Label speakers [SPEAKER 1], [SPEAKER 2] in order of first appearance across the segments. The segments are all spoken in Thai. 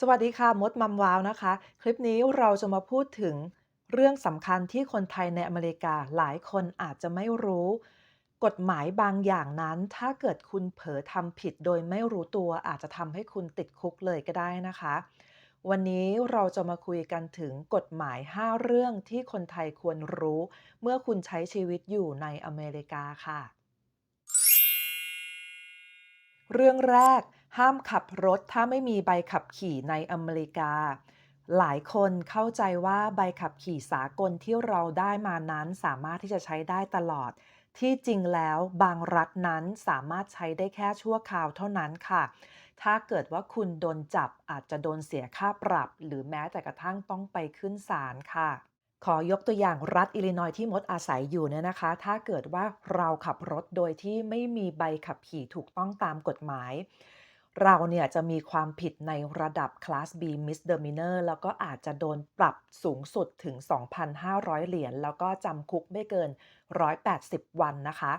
[SPEAKER 1] สวัสดีค่ะ มดมัมวาวนะคะ คลิปนี้เราจะมาพูดถึงเรื่องสำคัญที่คนไทยในอเมริกาหลายคนอาจจะไม่รู้ กฎหมายบางอย่างนั้น ถ้าเกิดคุณเผลอทำผิดโดยไม่รู้ตัวอาจจะทำให้คุณติดคุกเลยก็ได้นะคะ วันนี้เราจะมาคุยกันถึงกฎหมาย 5 เรื่องที่คนไทยควรรู้ เมื่อคุณใช้ชีวิตอยู่ในอเมริกาค่ะ เรื่องแรก ห้ามขับรถถ้าไม่มีใบขับขี่ในอเมริกา หลายคนเข้าใจว่าใบขับขี่สากลที่เราได้มานั้นสามารถที่จะใช้ได้ตลอด ที่จริงแล้วบางรัฐนั้นสามารถใช้ได้แค่ชั่วคราวเท่านั้นค่ะ ถ้าเกิดว่าคุณโดนจับอาจจะโดนเสียค่าปรับ หรือแม้แต่กระทั่งต้องไปขึ้นศาลค่ะ ขอยกตัวอย่างรัฐอิลลินอยส์ที่มดอาศัยอยู่เนี่ยนะคะ ถ้าเกิดว่าเราขับรถโดยที่ไม่มีใบขับขี่ถูกต้องตามกฎหมาย เราเนี่ยจะมีความผิดในระดับ Class B Misdemeanor แล้วก็อาจจะโดนปรับสูงสุดถึง 2,500 เหรียญแล้วก็จำคุกไม่เกิน 180 วันนะคะ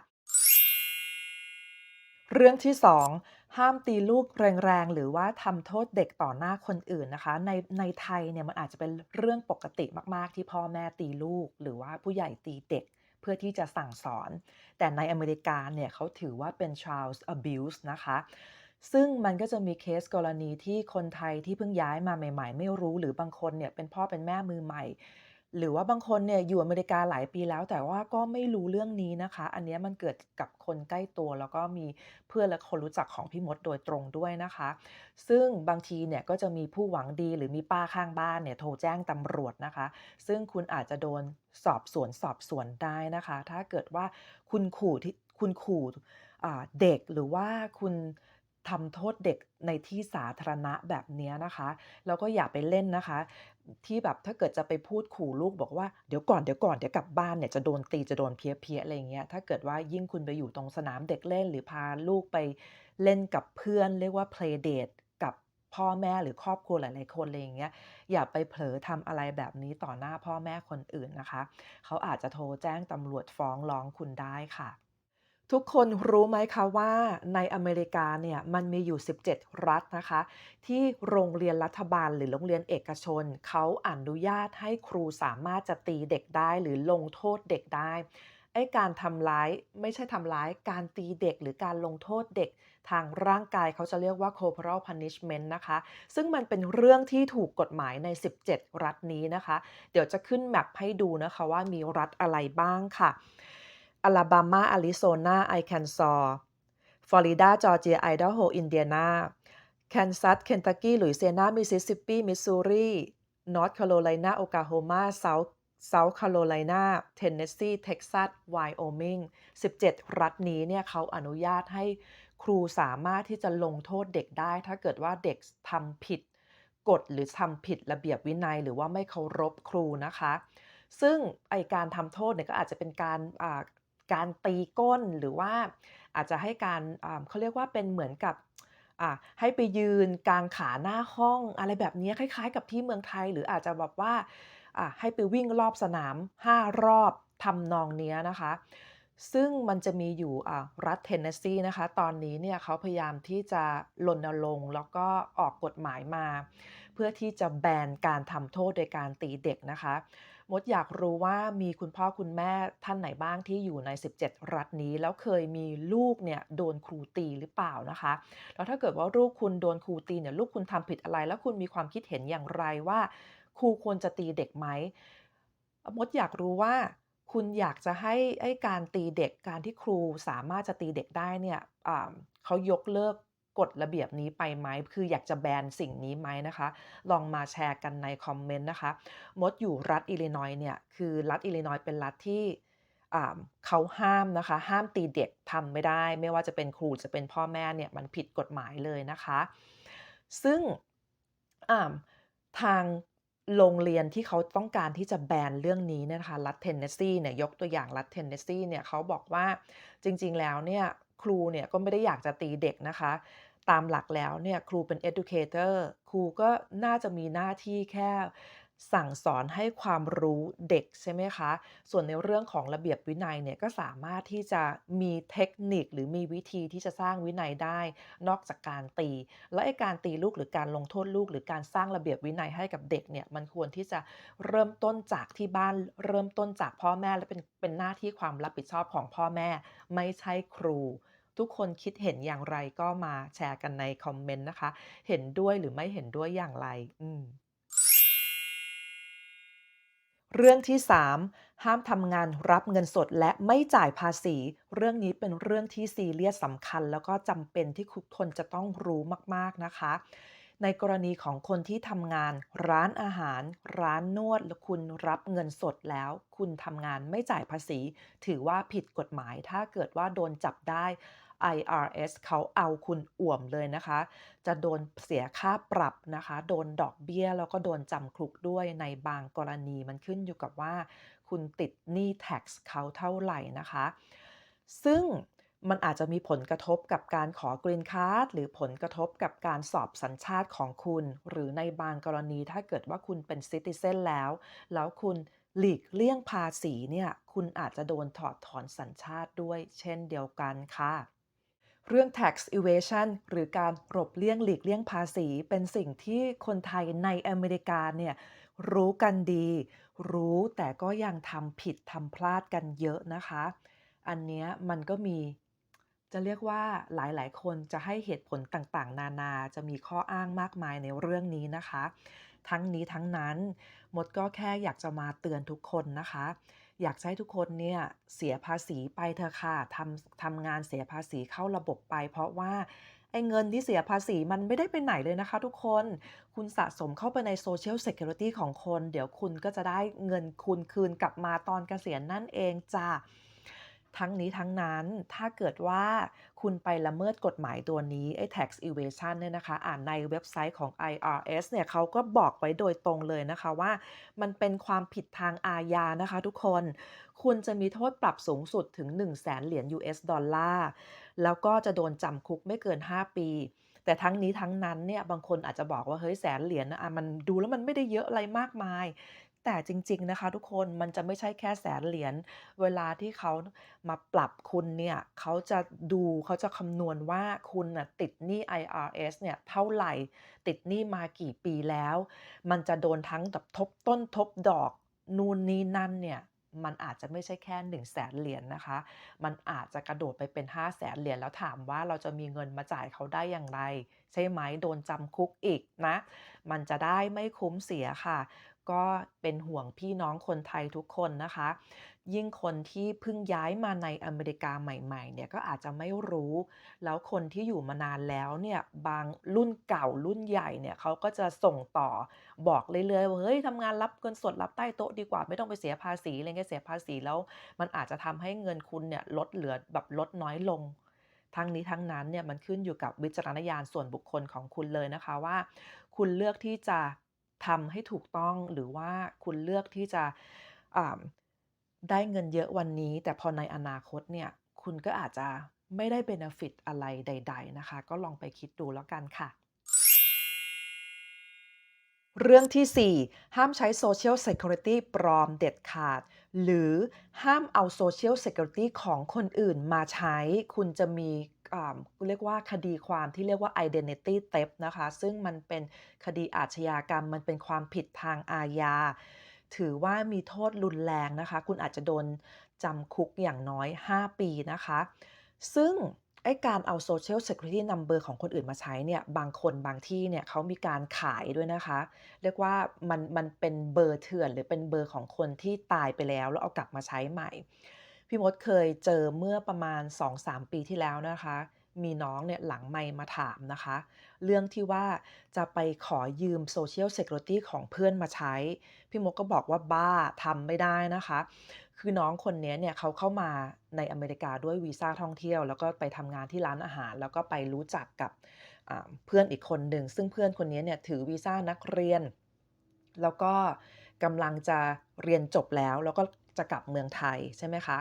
[SPEAKER 1] เรื่องที่ 2 ห้ามตีลูกแรงๆ หรือว่าทำโทษเด็กต่อหน้าคนอื่นนะคะ ในในไทยเนี่ยมันอาจจะเป็นเรื่องปกติมากๆ ที่พ่อแม่ตีลูก หรือว่าผู้ใหญ่ตีเด็กเพื่อที่จะสั่งสอน แต่ในอเมริกาเนี่ยเขาถือว่าเป็น Child Abuse นะคะ ซึ่งมันก็จะมีเคสกรณีที่คนไทยที่เพิ่งย้ายมาใหม่ ๆ ไม่รู้หรือบางคนเนี่ยเป็นพ่อเป็นแม่มือใหม่ หรือว่าบางคนเนี่ยอยู่อเมริกาหลายปีแล้ว แต่ว่าก็ไม่รู้เรื่องนี้นะคะ อันเนี้ยมันเกิดกับคนใกล้ตัว แล้วก็มีเพื่อนและคนรู้จักของพี่มดโดยตรงด้วยนะคะ ซึ่งบางทีเนี่ยก็จะมีผู้หวังดีหรือมีป้าข้างบ้านเนี่ยโทรแจ้งตำรวจนะคะ ซึ่งคุณอาจจะโดนสอบสวนสอบสวนได้นะคะ ถ้าเกิดว่าคุณขู่ที่คุณขู่เด็กหรือว่าคุณ ทำโทษเด็กในที่สาธารณะแบบนี้นะคะ แล้วก็อย่าไปเล่นนะคะ ที่แบบถ้าเกิดจะไปพูดขู่ลูกบอกว่า"เดี๋ยวก่อนเดี๋ยวก่อนเดี๋ยวกลับบ้านเนี่ยจะโดนตีจะโดนเพี้ยๆ"อะไรอย่างเงี้ยถ้าเกิดว่ายิ่งคุณไปอยู่ตรงสนามเด็กเล่น หรือพาลูกไปเล่นกับเพื่อน เรียกว่า Playdate กับพ่อแม่หรือครอบครัวหลาย ๆ คนอะไรอย่างเงี้ยอย่าไปเผลอทำอะไรแบบนี้ต่อหน้าพ่อแม่คนอื่นนะคะ เขาอาจจะโทรแจ้งตำรวจฟ้องร้องคุณได้ค่ะ ทุกคนรู้ไหมคะว่าในอเมริกาเนี่ยมันมีอยู่ 17 รัฐนะคะ ที่โรงเรียนรัฐบาลหรือโรงเรียนเอกชน เขาอนุญาตให้ครูสามารถจะตีเด็กได้หรือลงโทษเด็กได้ไอ้การทำร้ายไม่ใช่ทำร้ายการตีเด็กหรือการลงโทษเด็กทางร่างกายเขาจะเรียกว่า corporal punishment นะคะ ซึ่งมันเป็นเรื่องที่ถูกกฎหมายใน 17 รัฐนี้นะคะ เดี๋ยวจะขึ้น map ให้ดูนะคะว่ามีรัฐอะไรบ้างค่ะ อลาบามาอาริโซนาไอแคนซอร์ฟลอริดาจอร์เจียไอดาโฮอินเดียนาแคนซัสเคนตักกี้หลุยเซียนามิสซิสซิปปีมิสซูรีนอร์ทแคโรไลนาโอกาโฮมาเซาท์เซาท์แคโรไลนาเทนเนสซีเท็กซัสไวโอมิง17 รัฐนี้เนี่ยเขาอนุญาตให้ครูสามารถที่จะลงโทษเด็กได้ ถ้าเกิดว่าเด็กทำผิดกฎหรือทำผิดระเบียบวินัย หรือว่าไม่เคารพครูนะคะ ซึ่งไอการทำโทษเนี่ยก็อาจจะเป็นการ การตีก้นหรือว่าอาจจะให้การเขาเรียกว่าเป็นเหมือนกับให้ไปยืนกลางขาหน้าห้อง อะไรแบบนี้คล้าย ๆ กับที่เมืองไทย หรืออาจจะแบบว่าให้ไปวิ่งรอบสนาม 5 รอบทำนองเนี้ยนะคะ ซึ่งมันจะมีอยู่รัฐ Tennessee นะคะ ตอนนี้เนี่ยเขาพยายามที่จะรณรงค์แล้วก็ออกกฎหมายมา เพื่อที่จะแบนการทำโทษโดยการตีเด็กนะคะ มดอยากรู้ว่ามีคุณพ่อคุณแม่ท่านไหนบ้างที่อยู่ใน 17 รัฐนี้ แล้วเคยมีลูกเนี่ยโดนครูตีหรือเปล่านะคะ แล้วถ้าเกิดว่าลูกคุณโดนครูตีเนี่ยลูกคุณทำผิดอะไร แล้วคุณมีความคิดเห็นอย่างไรว่า ครูควรจะตีเด็กไหม?มดอยากรู้ว่าคุณอยากจะให้ไอ้การตีเด็กการที่ครูสามารถจะตีเด็กได้เนี่ยเขายกเลิก กฎระเบียบนี้ไปไหม?คืออยากจะแบนสิ่งนี้ไหมนะคะ ลองมาแชร์กันในคอมเมนต์นะคะ มดอยู่รัฐอิลลินอยส์เนี่ย คือรัฐอิลลินอยส์เป็นรัฐที่เขาห้ามนะคะ ห้ามตีเด็กทำไม่ได้ ไม่ว่าจะเป็นครูจะเป็นพ่อแม่เนี่ย มันผิดกฎหมายเลยนะคะ ซึ่งาทางโรงเรียนที่เขาต้องการที่จะแบนเรื่องนี้เนี่ยนะคะ รัฐ Tennessee เนี่ย ยกตัวอย่างรัฐ Tennessee เนี่ยเขาบอกว่าจริงๆแล้วเนี่ย ครูเนี่ยก็ไม่ได้อยากจะตีเด็กนะคะ ตามหลักแล้วเนี่ยครูเป็น educator ครูก็น่าจะมีหน้าที่แค่สั่งสอนให้ความรู้เด็กใช่ไหมคะ ส่วนในเรื่องของระเบียบวินัยเนี่ยก็สามารถที่จะมีเทคนิคหรือมีวิธีที่จะสร้างวินัยได้ นอกจากการตี และไอการตีลูกหรือการลงโทษลูก หรือการสร้างระเบียบวินัยให้กับเด็กเนี่ยมันควรที่จะเริ่มต้นจากที่บ้านเริ่มต้นจากพ่อแม่และเป็นเป็นหน้าที่ความรับผิดชอบของพ่อแม่ ไม่ใช่ครู ทุกคนคิดเห็นอย่างไรก็มาแชร์กันในคอมเมนต์นะคะ เห็นด้วยหรือไม่เห็นด้วยอย่างไร อืมเรื่องที่ 3 ห้ามทำงานรับเงินสดและไม่จ่ายภาษี เรื่องนี้เป็นเรื่องที่ซีเรียสสำคัญ แล้วก็จำเป็นที่ทุกคนจะต้องรู้มากๆนะคะ ในกรณีของคนที่ทำงาน ร้านอาหาร ร้านนวดแล้วคุณรับเงินสดแล้ว คุณทำงานไม่จ่ายภาษี ถือว่าผิดกฎหมาย ถ้าเกิดว่าโดนจับได้ IRS เขาเอาคุณอ่วมเลยนะคะ จะโดนเสียค่าปรับนะคะ โดนดอกเบี้ยแล้วก็โดนจำคุกด้วยในบางกรณีมันขึ้นอยู่กับว่า คุณติดหนี้ tax เขาเท่าไหร่นะคะ ซึ่ง มันอาจจะมีผลกระทบกับการขอกรีนการ์ดหรือผลกระทบกับการสอบสัญชาติของคุณ หรือในบางกรณีถ้าเกิดว่าคุณเป็น Citizen แล้ว แล้วคุณหลีกเลี่ยงภาษีเนี่ย คุณอาจจะโดนถอดถอนสัญชาติด้วย เช่นเดียวกันค่ะเรื่อง tax evasion หรือการหลบเลี่ยงหลีกเลี่ยงภาษี เป็นสิ่งที่คนไทยในอเมริกาเนี่ยรู้กันดี รู้แต่ก็ยังทำผิดทำพลาดกันเยอะนะคะ อันเนี้ยมันก็มี จะเรียกว่าหลายๆ คนจะให้เหตุผลต่างๆ นานาจะมีข้ออ้างมากมายในเรื่องนี้นะคะ ทั้งนี้ทั้งนั้นมดก็แค่อยากจะมาเตือนทุกคนนะคะ อยากให้ทุกคนเนี่ยเสียภาษีไปเถอะค่ะทำทำงานเสียภาษีเข้าระบบไป เพราะว่าไอ้เงินที่เสียภาษีมันไม่ได้ไปไหนเลยนะคะ ทุกคน คุณสะสมเข้าไปใน Social Security ของคน เดี๋ยวคุณก็จะได้เงินคุณคืนกลับมาตอนเกษียณนั่นเองจ้ะ ทั้งนี้ทั้งนั้นถ้าเกิดว่าคุณไปละเมิดกฎหมายตัวนี้ไอ้ tax evasion เนี่ยนะคะ อ่านในเว็บไซต์ของ IRS เนี่ยเขาก็บอกไว้โดยตรงเลยนะคะว่า มันเป็นความผิดทางอาญานะคะทุกคน คุณจะมีโทษปรับสูงสุดถึง 100,000เหรียญ US ดอลลาร์ แล้วก็จะโดนจำคุกไม่เกิน 5 ปี แต่ทั้งนี้ทั้งนั้นเนี่ยบางคนอาจจะบอกว่าเฮ้ย100,000เหรียญอะมันดูแล้วมันไม่ได้เยอะอะไรมากมาย แต่จริง ๆ นะคะ ทุกคนมันจะไม่ใช่แค่100,000เหรียญเวลาที่เขามาปรับคุณเนี่ยเขาจะดูเขาจะคำนวณว่าคุณน่ะติดหนี้ IRS เนี่ยเท่าไหร่ติดหนี้มากี่ปีแล้ว มันจะโดนทั้งแบบทบต้นทบดอกนู่นนี่นั่นเนี่ยมันอาจจะไม่ใช่แค่100,000เหรียญนะคะ มันอาจจะกระโดดไปเป็น 500,000เหรียญแล้วถามว่าเราจะมีเงินมาจ่ายเขาได้อย่างไร ใช่ไหมโดนจำคุกอีกนะ มันจะได้ไม่คุ้มเสียค่ะ ก็เป็นห่วงพี่น้องคนไทยทุกคนนะคะ ยิ่งคนที่เพิ่งย้ายมาในอเมริกาใหม่ๆเนี่ยก็อาจจะไม่รู้ แล้วคนที่อยู่มานานแล้วเนี่ยบางรุ่นเก่ารุ่นใหญ่เนี่ยเขาก็จะส่งต่อบอกเรื่อยๆว่าเฮ้ยทำงานรับเงินสดรับใต้โต๊ะดีกว่าไม่ต้องไปเสียภาษีอะไรเงี้ยเสียภาษีแล้ว มันอาจจะทำให้เงินคุณเนี่ยลดเหลือแบบลดน้อยลงทั้งนี้ทั้งนั้นเนี่ยมันขึ้นอยู่กับวิจารณญาณส่วนบุคคลของคุณเลยนะคะว่า คุณเลือกที่จะ ทำให้ถูกต้องหรือว่าคุณเลือกที่จะได้เงินเยอะวันนี้ แต่พอในอนาคตเนี่ยคุณก็อาจจะไม่ได้เบเนฟิตอะไรใด ๆ นะคะ ก็ลองไปคิดดูแล้วกันค่ะ เรื่องที่ 4 ห้ามใช้ Social Security ปลอมเด็ดขาด หรือห้ามเอา Social Security ของคนอื่นมาใช้ คุณจะมี เรียกว่าคดีความที่เรียกว่า Identity Theft นะคะ ซึ่งมันเป็นคดีอาชญากรรม มันเป็นความผิดทางอาญา ถือว่ามีโทษรุนแรงนะคะ คุณอาจจะโดนจำคุกอย่างน้อย 5 ปีนะคะ ซึ่งไอการเอา Social Security Number ของคนอื่นมาใช้เนี่ยบางคนบางที่เนี่ยเขามีการขายด้วยนะคะ เรียกว่ามันมันเป็นเบอร์เถื่อนหรือเป็นเบอร์ของคนที่ตายไปแล้วแล้วเอากลับมาใช้ใหม่ พี่มดเคยเจอเมื่อประมาณ 2-3 ปีที่แล้วนะคะ มีน้องเนี่ยหลังไมค์มาถามนะคะ เรื่องที่ว่าจะไปขอยืม Social Security ของเพื่อนมาใช้ พี่มดก็บอกว่า"บ้าทำไม่ได้นะคะ"คือน้องคนนี้เนี่ยเขาเข้ามาในอเมริกาด้วยวีซ่าท่องเที่ยว แล้วก็ไปทำงานที่ร้านอาหาร แล้วก็ไปรู้จักกับเพื่อนอีกคนหนึ่งซึ่งเพื่อนคนนี้เนี่ยถือวีซ่านักเรียน แล้วก็กำลังจะเรียนจบแล้วแล้วก็ จะกลับเมืองไทยใช่ไหมคะ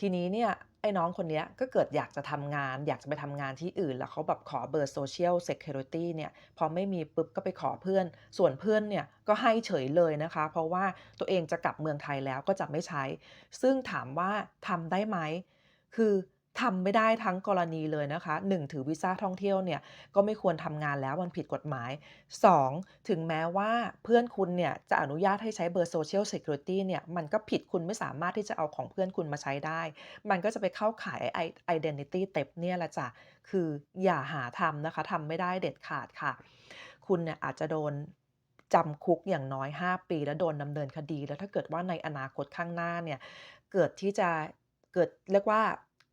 [SPEAKER 1] ทีนี้เนี่ยไอ้น้องคนนี้ก็เกิดอยากจะทำงาน อยากจะไปทำงานที่อื่น แล้วเขาแบบขอเบอร์ Social Security เนี่ยพอไม่มีปุ๊บก็ไปขอเพื่อน ส่วนเพื่อนเนี่ยก็ให้เฉยเลยนะคะ เพราะว่าตัวเองจะกลับเมืองไทยแล้วก็จะไม่ใช้ ซึ่งถามว่าทำได้ไหม คือ ทำไม่ได้ทั้งกรณีเลยนะคะ 1 ถือวีซ่าท่องเที่ยวเนี่ยก็ไม่ควรทำงานแล้วมันผิดกฎหมาย 2 ถึงแม้ว่าเพื่อนคุณเนี่ยจะอนุญาตให้ใช้เบอร์ Social Security เนี่ยมันก็ผิดคุณไม่สามารถที่จะเอาของเพื่อนคุณมาใช้ได้ มันก็จะไปเข้าข่ายไอ้ Identity Theft เนี่ยแหละจ้ะคืออย่าหาทำนะคะทำไม่ได้เด็ดขาดค่ะ คุณเนี่ยอาจจะโดนจำคุกอย่างน้อย 5 ปี แล้วโดนดำเนินคดี แล้วถ้าเกิดว่าในอนาคตข้างหน้าเนี่ยเกิดที่จะเกิดเรียกว่า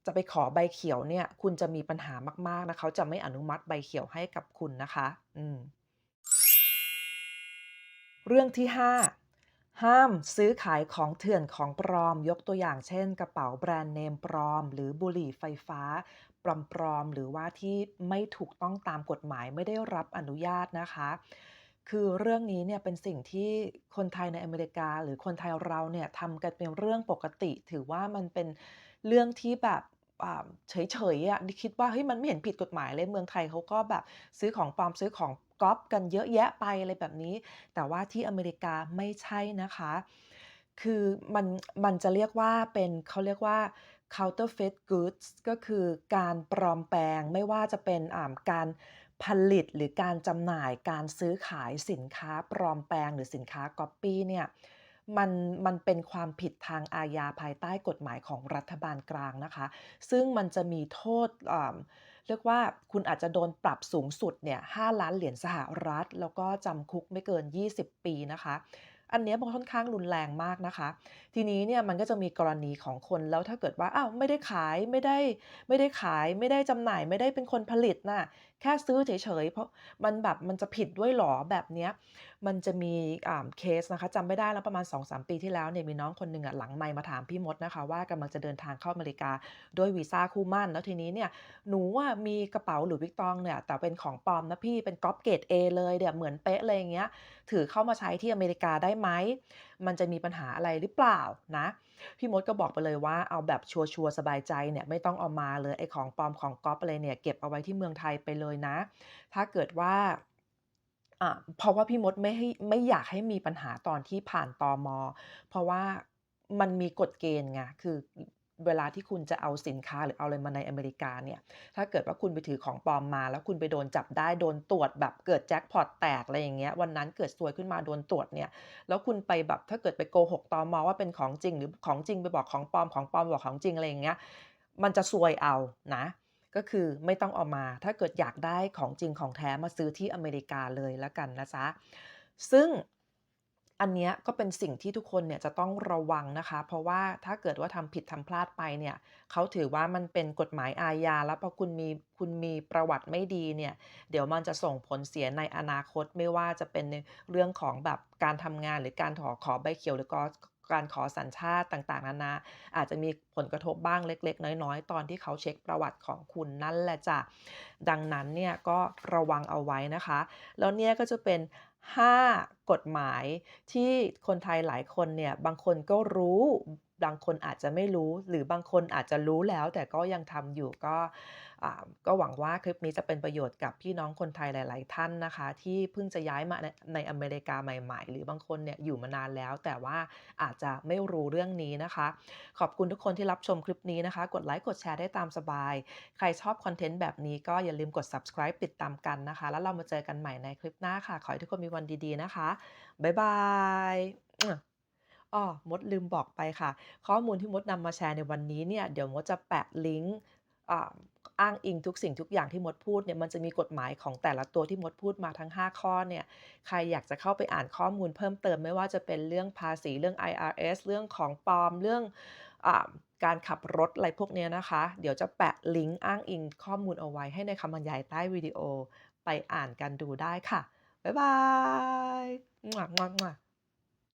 [SPEAKER 1] จะไปขอใบเขียวเนี่ย คุณจะมีปัญหามากๆนะเขาจะไม่อนุมัติใบเขียวให้กับคุณนะคะ อืมเรื่องที่ 5 ห้ามซื้อขายของเถื่อนของปลอม ยกตัวอย่างเช่น กระเป๋าแบรนด์เนมปลอม หรือบุหรี่ไฟฟ้าปลอมๆหรือว่าที่ไม่ถูกต้องตามกฎหมายไม่ได้รับอนุญาตนะคะ คือเรื่องนี้เนี่ยเป็นสิ่งที่คนไทยในอเมริกา หรือคนไทยเราเนี่ยทำกันเป็นเรื่องปกติ ถือว่ามันเป็นเรื่องที่แบบ เฉยๆอะคิดว่าเฮ้ยมันไม่เห็นผิดกฎหมายเลยเมืองไทยเขาก็แบบซื้อของปลอมซื้อของก๊อปกันเยอะแยะไปอะไรแบบนี้ แต่ว่าที่อเมริกาไม่ใช่นะคะ คือมันมันจะเรียกว่าเป็นเขาเรียกว่า counterfeit goods ก็คือการปลอมแปลงไม่ว่าจะเป็นอ่าการผลิตหรือการจำหน่ายการซื้อขายสินค้าปลอมแปลงหรือสินค้าก๊อบปี้เนี่ย มันมันเป็นความผิดทางอาญาภายใต้กฎหมายของรัฐบาลกลางนะคะ ซึ่งมันจะมีโทษเรียกว่าคุณอาจจะโดนปรับสูงสุดเนี่ยหล้านเหรียญสหรัฐ แล้วก็จำคุกไม่เกิน 20 ปีนะคะ อันเนี้ยมันค่อนข้างรุนแรงมากนะคะ ทีนี้เนี่ยมันก็จะมีกรณีของคนแล้วถ้าเกิดว่าอ้าวไม่ได้ขายไม่ได้ไม่ได้ขายไม่ได้จำหน่ายไม่ได้เป็นคนผลิตน่ะแค่ซื้อเฉยๆเพราะมันแบบมันจะผิดด้วยหรอ?แบบเนี้ยมันจะมีอ่าเคสนะคะจำไม่ได้แล้วประมาณ 2-3 ปีที่แล้วเนี่ยมีน้องคนหนึ่งอะหลังไมค์มาถามพี่มดนะคะว่ากำลังจะเดินทางเข้าอเมริกาด้วยวีซ่าคู่มั้นแล้วทีนี้เนี่ย"หนูอะมีกระเป๋า Louis Vuitton เนี่ยแต่เป็นของปลอมนะพี่เป็นก๊อบเกรดเอเลยเนี่ยเหมือนเป๊ะเลยอย่างเงี้ย ถือเข้ามาใช้ที่อเมริกาได้ไหม?มันจะมีปัญหาอะไรหรือเปล่า?"นะ พี่มดก็บอกไปเลยว่า"เอาแบบชัวร์ๆสบายใจเนี่ยไม่ต้องเอามาเลยไอ้ของปลอมของก๊อบอะไรเนี่ยเก็บเอาไว้ที่เมืองไทยไปเลยนะ"ถ้าเกิดว่าอ่าเพราะว่าพี่มดไม่ให้ไม่อยากให้มีปัญหาตอนที่ผ่านตอม.เพราะว่ามันมีกฎเกณฑ์ไง คือ เวลาที่คุณจะเอาสินค้าหรือเอาอะไรมาในอเมริกาเนี่ยถ้าเกิดว่าคุณไปถือของปลอมมา แล้วคุณไปโดนจับได้โดนตรวจแบบเกิดแจ็กพอตแตกอะไรอย่างเงี้ยวันนั้นเกิดซวยขึ้นมาโดนตรวจเนี่ยแล้วคุณไปแบบถ้าเกิดไปโกหกตอมอ.ว่าเป็นของจริง หรือของจริงไปบอกของปลอมของปลอมบอกของจริงอะไรอย่างเงี้ยมันจะซวยเอานะก็คือไม่ต้องเอามา ถ้าเกิดอยากได้ของจริงของแท้มาซื้อที่อเมริกาเลยแล้วกันนะจ๊ะซึ่ง อันนี้ก็เป็นสิ่งที่ทุกคนเนี่ยจะต้องระวังนะคะ เพราะว่าถ้าเกิดว่าทำผิดทำพลาดไปเนี่ยเขาถือว่ามันเป็นกฎหมายอาญาแล้วพอคุณมีคุณมีประวัติไม่ดีเนี่ย เดี๋ยวมันจะส่งผลเสียในอนาคตไม่ว่าจะเป็นในเรื่องของแบบการทำงานหรือการถอขอใบเขียวหรือกอการขอสัญชาติต่างๆนานาอาจจะมีผลกระทบบ้างเล็ก ๆ น้อยๆ ตอนที่เขาเช็กประวัติของคุณนั่นแหละจ้ะดังนั้นเนี่ยก็ระวังเอาไว้นะคะ แล้วเนี่ยก็จะเป็น 5 กฎหมายที่คนไทยหลายคนเนี่ยบางคนก็รู้ บางคนอาจจะไม่รู้หรือบางคนอาจจะรู้แล้ว แต่ก็ยังทำอยู่ก็อ่าก็หวังว่าคลิปนี้จะเป็นประโยชน์กับพี่น้องคนไทยหลาย ๆ ท่านนะคะ ที่เพิ่งจะย้ายมาในในอเมริกาใหม่ ๆ หรือบางคนเนี่ยอยู่มานานแล้ว แต่ว่าอาจจะไม่รู้เรื่องนี้นะคะ ขอบคุณทุกคนที่รับชมคลิปนี้นะคะ กดไลก์กดแชร์ได้ตามสบาย ใครชอบคอนเทนต์แบบนี้ก็อย่าลืมกด Subscribe ติดตามกันนะคะ แล้วเรามาเจอกันใหม่ในคลิปหน้าค่ะ ขอให้ทุกคนมีวันดี ๆ นะคะบ๊ายบาย อ้อมดลืมบอกไปค่ะ ข้อมูลที่มดนำมาแชร์ในวันนี้เนี่ยเดี๋ยวมดจะแปะลิงก์อ้างอิงทุกสิ่งทุกอย่างที่มดพูดเนี่ยมันจะมีกฎหมายของแต่ละตัวที่มดพูดมาทั้ง 5 ข้อเนี่ยใครอยากจะเข้าไปอ่านข้อมูลเพิ่มเติมไม่ว่าจะเป็นเรื่องภาษีเรื่อง IRS เรื่องของปลอมเรื่องอการขับรถอะไรพวกเนี้ยนะคะ เดี๋ยวจะแปะลิงก์อ้างอิงข้อมูลเอาไว้ให้ในคำบรรยายใต้วิดีโอไปอ่านกันดูได้ค่ะ บ๊ายบาย